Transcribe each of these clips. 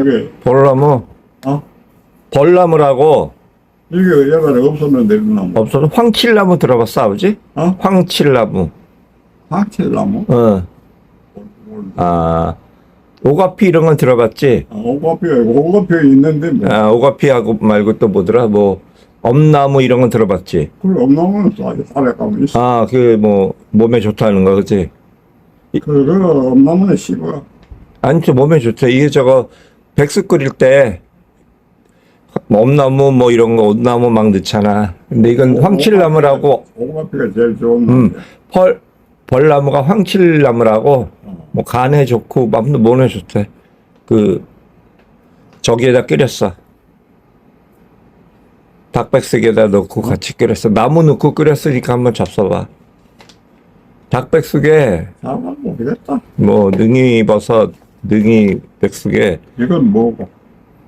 이게 벌나무 어 벌나무라고 이게 예전에 없었는데 나무 없어서 황칠나무 들어봤어 아버지? 어 황칠나무 황칠나무 어. 아 오가피 이런 건 들어봤지? 아, 오가피가 오가피가 있는데 뭐 아 오가피하고 말고 또 뭐더라 뭐 엄나무 이런 건 들어봤지? 그 엄나무는 싸게 가면 있어 아그 뭐 몸에 좋다는 거 그지? 그거 엄나무는 씹어 아니 저 몸에 좋죠. 이게 저거 백숙 끓일 때뭐 엄나무 뭐 이런 거 온나무 막 넣잖아. 근데 이건 황칠나무라고 오가피가 제일 좋은 음. 벌 벌나무가 황칠나무라고 어. 뭐 간에 좋고 맘도 몸에 좋대. 그 저기에다 끓였어. 닭백숙에다 넣고 같이 끓였어. 나무 넣고 끓였으니까 한번 잡숴봐. 닭백숙에 잘만 모르겠다 뭐 능이 버섯, 능이 백숙에 이건 뭐고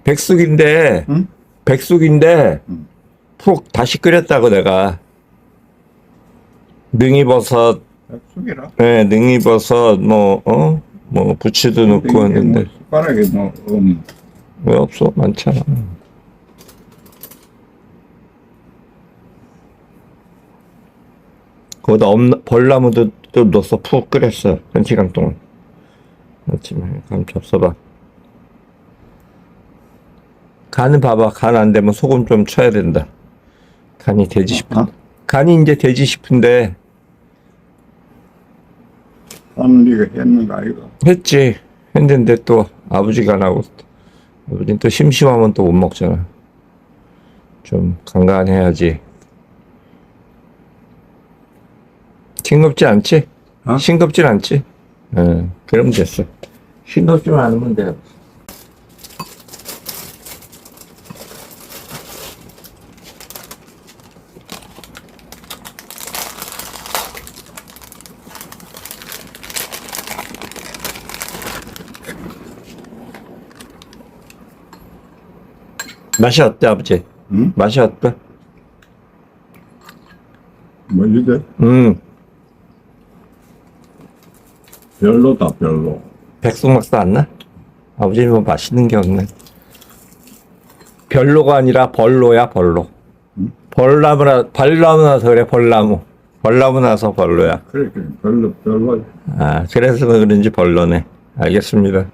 백숙인데 응? 백숙인데 응. 푹 다시 끓였다고 내가 능이버섯, 백숙이라 네, 능이버섯 뭐 어 뭐 부추도 넣고 이게 했는데 뭐 숟가락에 뭐 음. 왜 없어 많잖아. 거기다 엄 벌나무도 또 넣어서 푹 끓였어 한 시간 동안. 아침에 감 잡숴봐. 간은 봐봐 간 안 되면 소금 좀 쳐야 된다. 간이 되지 싶은. 어? 간이 이제 되지 싶은데 하는 이가 했는 거 아이가 했지. 했는데 또 아버지가 안 하고 아버지는 또 심심하면 또 못 먹잖아. 좀 간간해야지. 싱겁지 않지? 어? 싱겁진 않지? 응, 그럼 됐어. 싱겁지만 않으면 돼. 맛이 어때, 아버지? 응? 맛이 어때? 뭐 이제 음, 별로다 별로 백숙 맛도 안 나? 아버지는 뭐 맛있는 게 없네. 별로가 아니라 벌로야, 벌로. 벌나무라, 벌나무 나서 그래, 벌나무. 벌나무 나서 벌로야. 그래 그래 별로 별로 아, 그래서 그런지 벌로네. 알겠습니다.